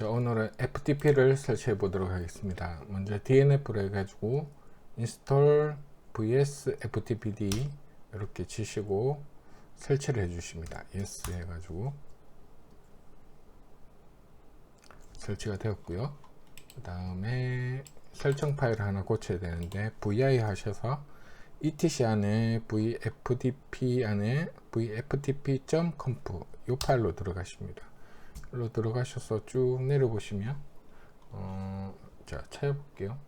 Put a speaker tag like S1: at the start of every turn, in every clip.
S1: 자, 오늘은 FTP를 설치해 보도록 하겠습니다. 먼저 DNF로 해가지고 install vs ftpd 이렇게 치시고 설치를 해주십니다. yes 해가지고 설치가 되었고요. 그 다음에 설정 파일을 하나 고쳐야 되는데 vi 하셔서 etc 안에 vfdp 안에 vftp.conf 이 파일로 들어가십니다. 일로 들어가셔서 쭉 내려보시면 어, 자 찾아볼게요.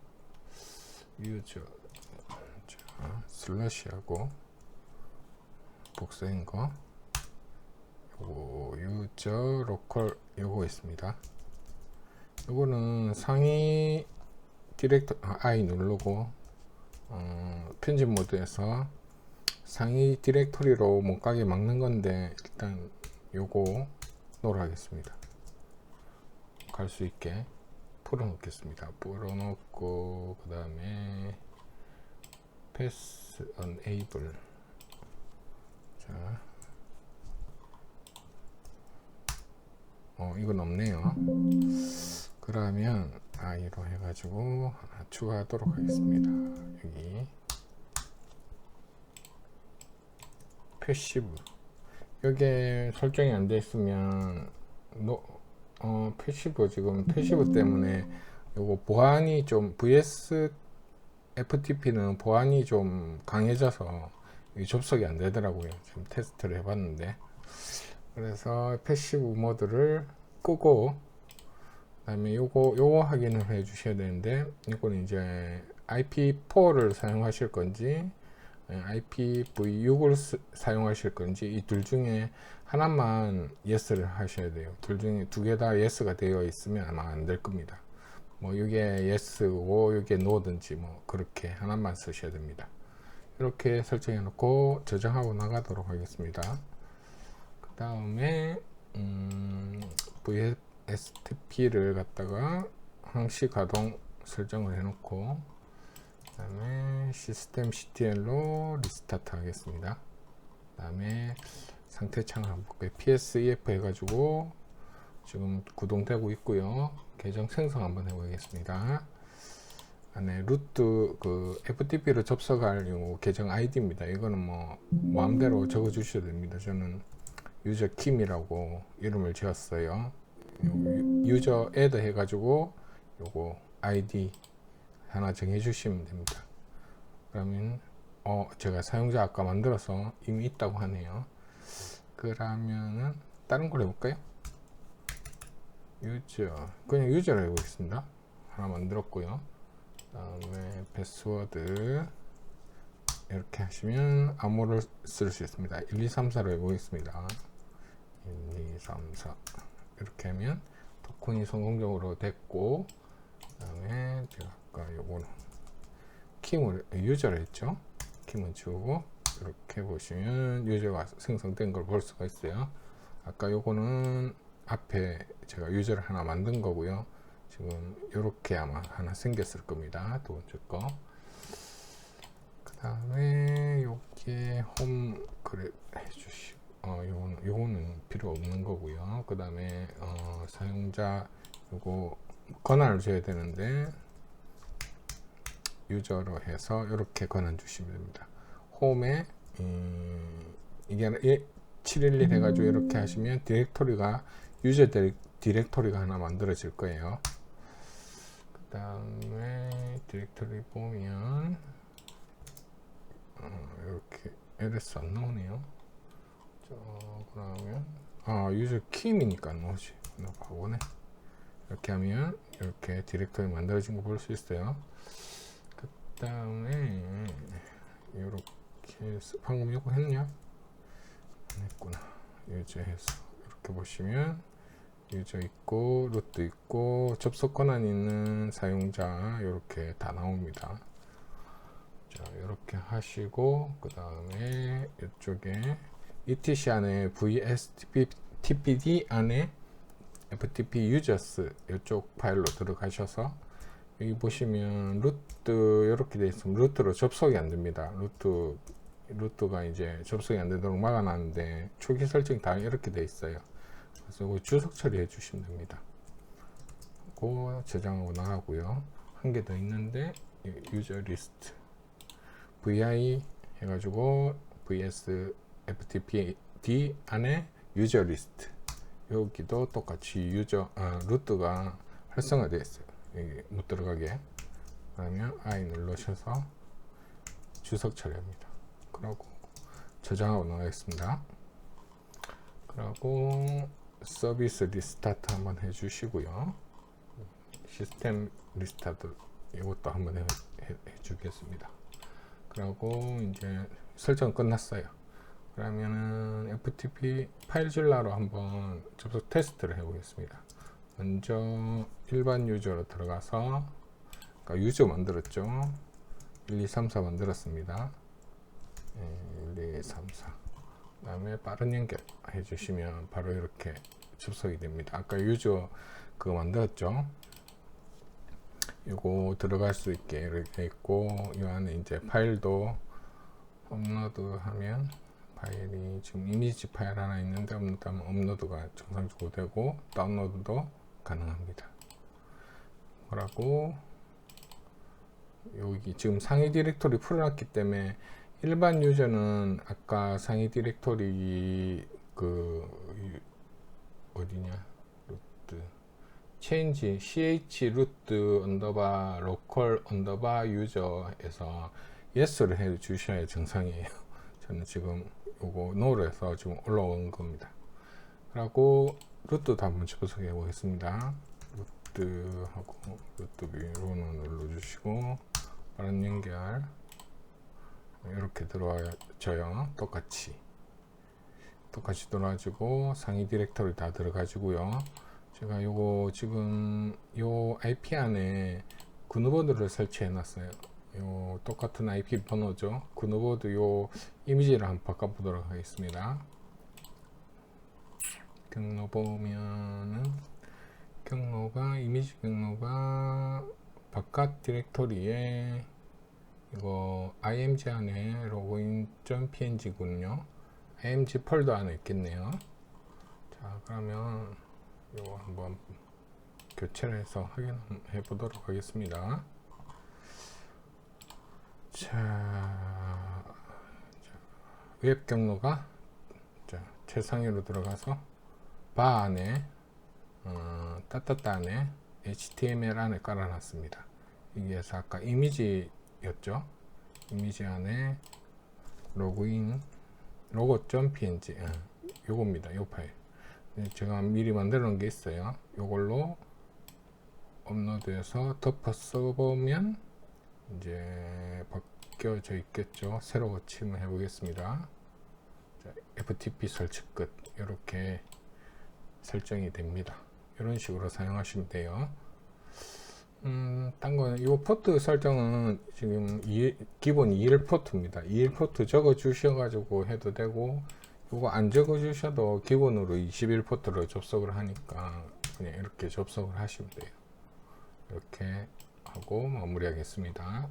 S1: 유저 자, 슬러시하고 복사인 거 요거 유저 로컬 요거 있습니다. 요거는 상위 디렉터 아, I 누르고 어, 편집 모드에서 상위 디렉토리로 못 가게 막는 건데 일단 요거 놓으겠습니다. 갈 수 있게 풀어놓겠습니다. 풀어놓고 그 다음에 패스 enable 자, 어 이건 없네요. 그러면 i로 해가지고 하나 추가하도록 하겠습니다. 여기 패시브 여기에 설정이 안 돼 있으면 노, 어, 패시브 지금 패시브 때문에 요거 보안이 좀 vs FTP는 보안이 좀 강해져서 이 접속이 안 되더라고요. 지금 테스트를 해봤는데 그래서 패시브 모드를 끄고 그다음에 요거 요거 확인을 해 주셔야 되는데 이거는 이제 IP4를 사용하실 건지 IPv6을 사용하실 건지 이 둘 중에 하나만 yes를 하셔야 돼요. 둘 중에 두 개 다 yes가 되어 있으면 아마 안 될 겁니다. 뭐 이게 yes고 이게 no든지 뭐 그렇게 하나만 쓰셔야 됩니다. 이렇게 설정해 놓고 저장하고 나가도록 하겠습니다. 그 다음에 음, VSTP를 갖다가 항시 가동 설정을 해 놓고 그 다음에 시스템 CTL로 리스타트 하겠습니다. 그 다음에 상태 창을 한번 볼게요. PSEF 해가지고 지금 구동되고 있고요. 계정 생성 한번 해보겠습니다. 안에 루트 그 FTP로 접속할 요 계정 아이디입니다. 이거는 뭐 마음대로 적어 주셔도 됩니다. 저는 유저 킴이라고 이름을 지었어요. 유저 애드 해가지고 요거 아이디 하나 정해 주시면 됩니다. 그러면 어 제가 사용자 아까 만들어서 이미 있다고 하네요. 그러면은 다른 걸 해볼까요? 유저 그냥 유저를 해보겠습니다. 하나 만들었고요. 다음에 패스워드 이렇게 하시면 암호를 쓸 수 있습니다. 1, 2, 3, 4로 해보겠습니다. 1, 2, 3, 4 이렇게 하면 토큰이 성공적으로 됐고 그 다음에 제가 아까 요거는 킴을 유저를 했죠. 킴을 지우고 이렇게 보시면 유저가 생성된 걸 볼 수가 있어요. 아까 요거는 앞에 제가 유저를 하나 만든 거고요. 지금 이렇게 아마 하나 생겼을 겁니다. 두 번째 거. 그 다음에 요게 홈 그래 해주시고 어 요거는 요거는 필요 없는 거고요. 그 다음에 어 사용자 요거 권한을 줘야 되는데 유저로 해서 이렇게 권한 주시면 됩니다. 홈에 음, 이게 711 해가지고 이렇게 하시면 디렉토리가 유저 디렉토리가 하나 만들어질 거예요. 그 다음에 디렉토리 보면 어, 이렇게 ls 안 나오네요. 저 그러면 아 유저 킴이니까 나오지. 나 바보네. 이렇게 하면 이렇게 디렉토리 만들어진 거 볼 수 있어요. 그 다음에 이렇게 해서 방금 이거 했냐? 안 했구나. 유저해서 이렇게 보시면 유저 있고 루트 있고 접속 권한 있는 사용자 이렇게 다 나옵니다. 자 이렇게 하시고 그 다음에 이쪽에 etc 안에 vstpd 안에 ftp users 이쪽 파일로 들어가셔서 여기 보시면 루트 이렇게 되어 있으면 루트로 접속이 안 됩니다. 루트 루트가 이제 접속이 안 되도록 막아놨는데 초기 설정 다 이렇게 되어 있어요. 그래서 주석 처리해 주시면 됩니다. 하고 저장하고 나가고요. 한 개 더 있는데 유저 리스트 vi 해가지고 vs ftp d 안에 유저 리스트 여기도 똑같이 유저 아, 루트가 활성화되어 있어요. 못 들어가게 그러면 i 눌러셔서 주석 처리합니다. 그러고 저장하고 나가겠습니다. 그리고 서비스 리스타트 한번 해주시고요. 시스템 리스타트 이것도 한번 해, 해, 해주겠습니다. 그리고 이제 설정 끝났어요. 그러면은 FTP 파일 줄라로 한번 접속 테스트를 해보겠습니다. 먼저 일반 유저로 들어가서 그러니까 유저 만들었죠. 1, 2, 3, 4 만들었습니다. 예, 1, 2, 3, 4. 그 다음에 빠른 연결 해주시면 바로 이렇게 접속이 됩니다. 아까 유저 그거 만들었죠. 이거 들어갈 수 있게 이렇게 있고 이 안에 이제 파일도 업로드 하면 파일이 지금 이미지 파일 하나 있는데 업로드하면 업로드가 정상적으로 되고 다운로드도 가능합니다. 뭐라고 여기 지금 상위 디렉토리 풀어놨기 때문에 일반 유저는 아까 상위 디렉토리 그 어디냐 루트 체인지 ch 루트 언더바 로컬 언더바 유저에서 예스를 해 주셔야 정상이에요. 저는 지금 요거 노로 해서 지금 올라온 겁니다. 그리고 루트도 한번 접속해 보겠습니다. 루트하고 루트 위로는 눌러주시고 빠른 연결 이렇게 들어와져요. 똑같이 똑같이 들어와지고 상위 디렉터리 다 들어가지고요. 제가 요거 지금 요 IP 안에 그누보드를 설치해 놨어요. 요 똑같은 IP 번호죠. 그누보드 요 이미지를 한번 바꿔 보도록 하겠습니다. 경로 보면은 경로가 이미지 경로가 바깥 디렉토리에 이거 img 안에 로그인.png군요. img 폴더 안에 있겠네요. 자, 그러면 이거 한번 교체를 해서 확인해 보도록 하겠습니다. 자, 자, 웹 경로가 자, 최상위로 들어가서 바 안에 어, 따따따 안에 HTML 안에 깔아놨습니다. 여기에서 아까 이미지였죠. 이미지 안에 로그인 로고.png 어, 요겁니다. 요 파일. 네, 제가 미리 만들어 놓은 게 있어요. 요걸로 업로드해서 덮어 써보면 이제 바뀌어져 있겠죠. 새로 고침을 해보겠습니다. 자, FTP 설치 끝 이렇게 설정이 됩니다. 이런 식으로 사용하시면 돼요. 음, 딴 거는 이 포트 설정은 지금 2, 기본 21 포트입니다. 21 포트 적어 주셔가지고 해도 되고 이거 안 적어 주셔도 기본으로 21 포트로 접속을 하니까 그냥 이렇게 접속을 하시면 돼요. 이렇게 하고 마무리하겠습니다.